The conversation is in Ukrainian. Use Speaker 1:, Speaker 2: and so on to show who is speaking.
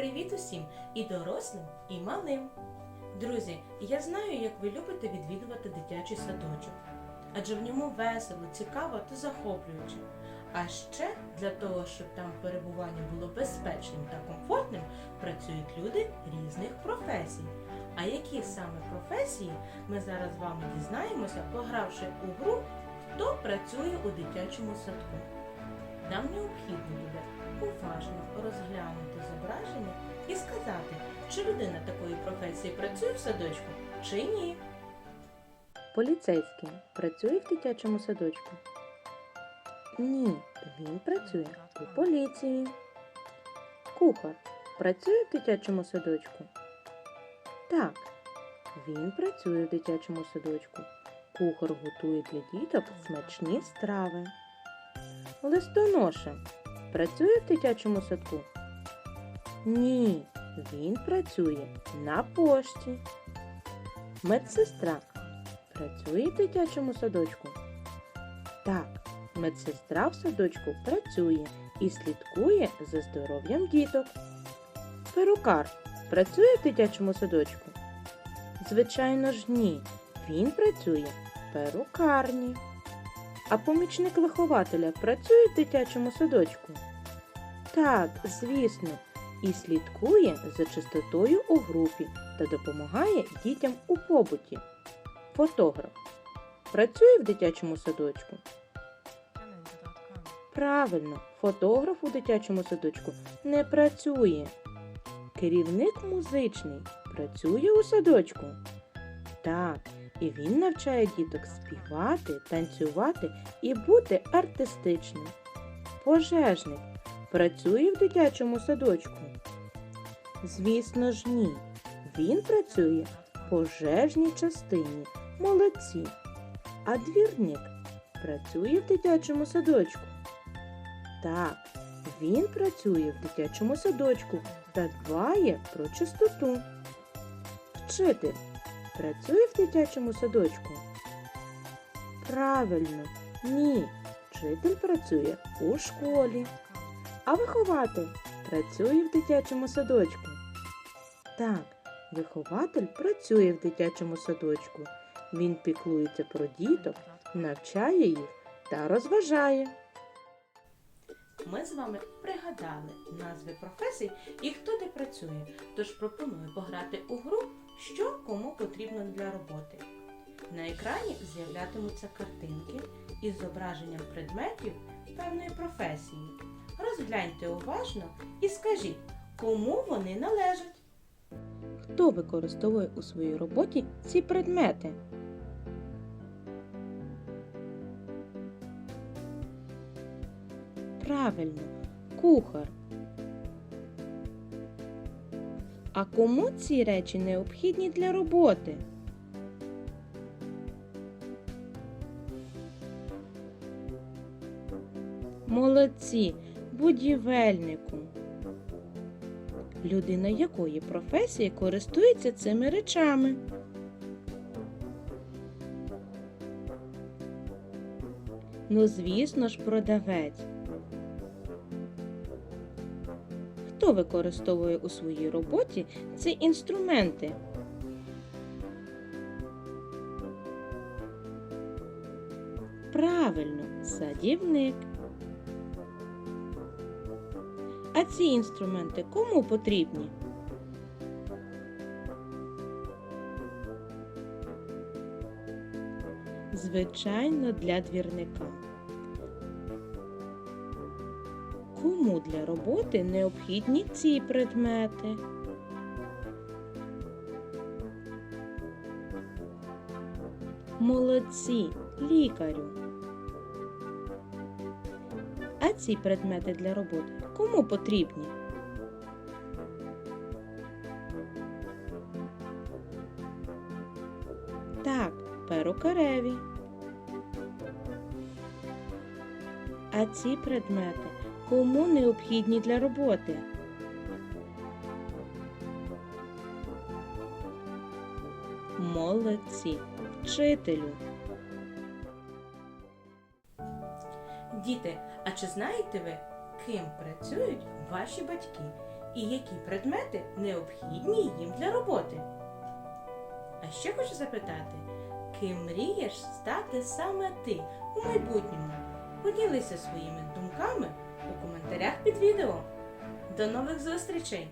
Speaker 1: Привіт усім і дорослим, і малим. Друзі, я знаю, як ви любите відвідувати дитячий садочок, адже в ньому весело, цікаво та захоплююче. А ще для того, щоб там перебування було безпечним та комфортним, працюють люди різних професій. А які саме професії ми зараз з вами дізнаємося, погравши у гру Хто працює у дитячому садку. Нам необхідно буде уважно розглянути зображення і сказати, чи людина такої професії працює в садочку, чи ні.
Speaker 2: Поліцейський працює в дитячому садочку? Ні, він працює у поліції. Кухар працює в дитячому садочку? Так, він працює в дитячому садочку. Кухар готує для діток смачні страви. Листоноша працює в дитячому садку? Ні, він працює на пошті. Медсестра працює в дитячому садочку? Так, медсестра в садочку працює і слідкує за здоров'ям діток. Перукар працює в дитячому садочку? Звичайно ж ні. Він працює в перукарні. А помічник вихователя працює в дитячому садочку? Так, звісно, і слідкує за чистотою у групі та допомагає дітям у побуті. Фотограф працює в дитячому садочку? Правильно, фотограф у дитячому садочку не працює. Керівник музичний працює у садочку? Так, і він навчає діток співати, танцювати і бути артистичним. Пожежник працює в дитячому садочку? Звісно ж, ні. Він працює в пожежній частині. Молодці. А двірник працює в дитячому садочку? Так, він працює в дитячому садочку та дбає про чистоту. Вчитель працює в дитячому садочку? Правильно, ні. Вчитель працює у школі. А вихователь працює в дитячому садочку? Так, вихователь працює в дитячому садочку. Він піклується про діток, навчає їх та розважає.
Speaker 1: Ми з вами пригадали назви професій і хто де працює. Тож пропоную пограти у гру, що кому потрібно для роботи. На екрані з'являтимуться картинки із зображенням предметів певної професії. Розгляньте уважно і скажіть, кому вони належать.
Speaker 2: Хто використовує у своїй роботі ці предмети? Правильно, кухар. А кому ці речі необхідні для роботи? Молодці, будівельнику. Людина якої професії користується цими речами? Ну, звісно ж, продавець. Хто використовує у своїй роботі ці інструменти? Правильно, садівник. А ці інструменти кому потрібні? Звичайно, для двірника. Кому для роботи необхідні ці предмети? Молодці, лікарю. А ці предмети для роботи кому потрібні? Так, перукареві. А ці предмети кому необхідні для роботи? Молодці, вчителю.
Speaker 1: Діти, а чи знаєте ви, ким працюють ваші батьки?
Speaker 2: і які предмети необхідні їм для роботи. А ще хочу запитати, ким мрієш стати саме ти у майбутньому? Поділися своїми думками у коментарях під відео. До нових зустрічей!